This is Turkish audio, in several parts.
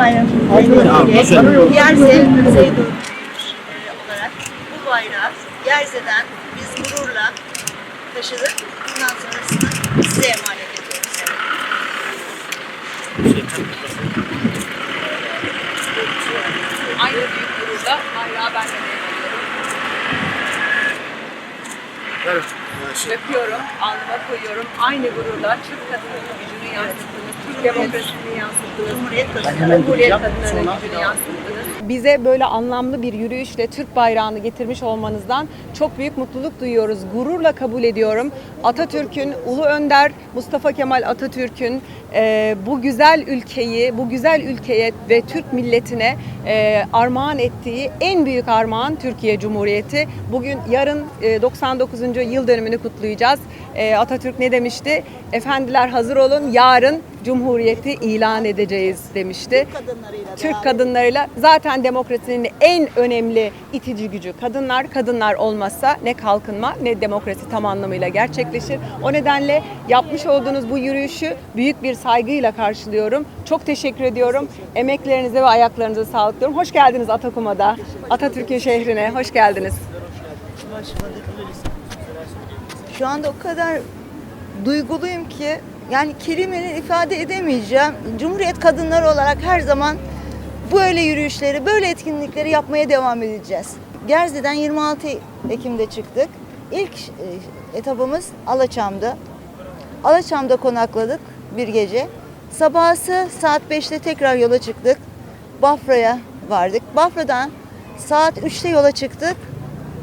Aynen. Yerze, Kuzeydoğu e, olarak bu bayrağı Yerze'den biz gururla taşıdık. Bundan sonrasını size emanet ediyoruz. Aynı büyük gururla bayrağı ben de devrediyorum. Öpüyorum, alnıma koyuyorum. Aynı gururla Türk kadınının gücünü yansıttınız, Türk demokrasisini yansıttınız, Cumhuriyet kadınları. Cumhuriyet kadınlarının gücünü yansıttınız. Bize böyle anlamlı bir yürüyüşle Türk bayrağını getirmiş olmanızdan çok büyük mutluluk duyuyoruz. Gururla kabul ediyorum. Atatürk'ün, Ulu Önder Mustafa Kemal Atatürk'ün e, bu güzel ülkeyi, bu güzel ülkeye ve Türk milletine e, armağan ettiği en büyük armağan Türkiye Cumhuriyeti. Bugün yarın e, 99. yıl dönümünü kutlayacağız. E, Atatürk ne demişti? Efendiler hazır olun yarın Cumhuriyeti ilan edeceğiz demişti. Kadınlarıyla Türk kadınlarıyla zaten demokrasinin en önemli itici gücü kadınlar. Kadınlar olmazsa ne kalkınma ne demokrasi tam anlamıyla gerçekleşir. O nedenle yapmış olduğunuz bu yürüyüşü büyük bir saygıyla karşılıyorum. Çok teşekkür ediyorum. Emeklerinize ve ayaklarınıza sağlık diyorum. Hoş geldiniz Atakuma'da. Atatürk'ün şehrine hoş geldiniz. Şu anda o kadar duyguluyum ki yani kelimeyle ifade edemeyeceğim. Cumhuriyet kadınları olarak her zaman böyle yürüyüşleri, böyle etkinlikleri yapmaya devam edeceğiz. Gerze'den 26 Ekim'de çıktık. İlk e, etabımız Alaçam'dı. Alaçam'da konakladık bir gece. Sabahsı saat 5'te tekrar yola çıktık. Bafra'ya vardık. Bafra'dan saat 3'te yola çıktık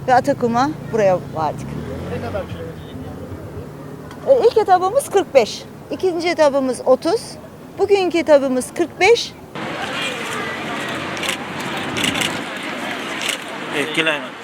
ve Atakum'a buraya vardık. E, İlk etabımız 45. İkinci etabımız 30. Bugünkü etabımız 45. Eh, etkilemez.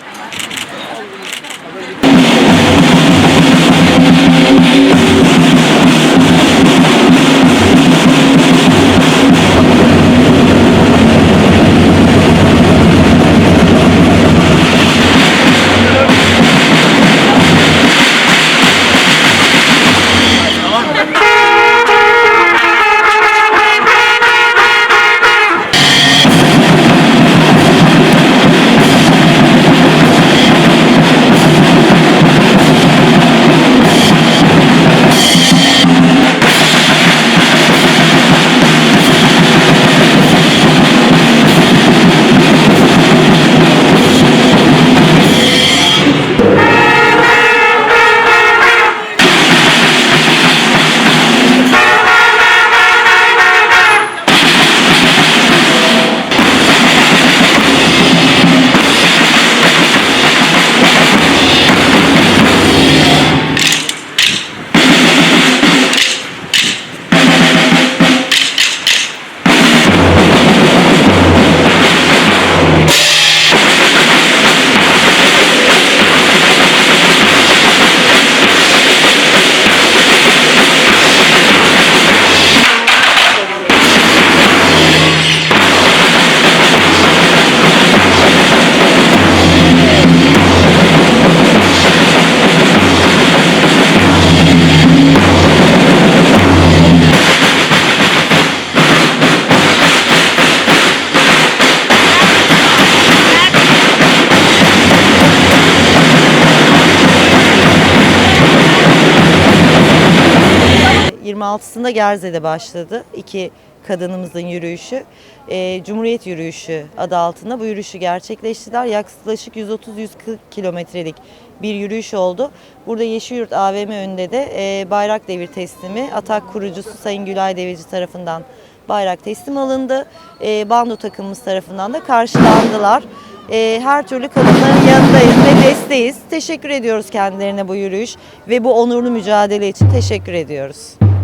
26'sında Gerze'de başladı. İki kadınımızın yürüyüşü. Ee, Cumhuriyet Yürüyüşü adı altında bu yürüyüşü gerçekleştirdiler. Yaklaşık 130-140 kilometrelik bir yürüyüş oldu. Burada Yeşilyurt AVM önünde de e, bayrak devir teslimi Atak kurucusu Sayın Gülay Devirci tarafından bayrak teslim alındı. E, bando takımımız tarafından da karşılandılar. E, her türlü kadınların yanındayız ve desteğiz. Teşekkür ediyoruz kendilerine bu yürüyüş ve bu onurlu mücadele için teşekkür ediyoruz.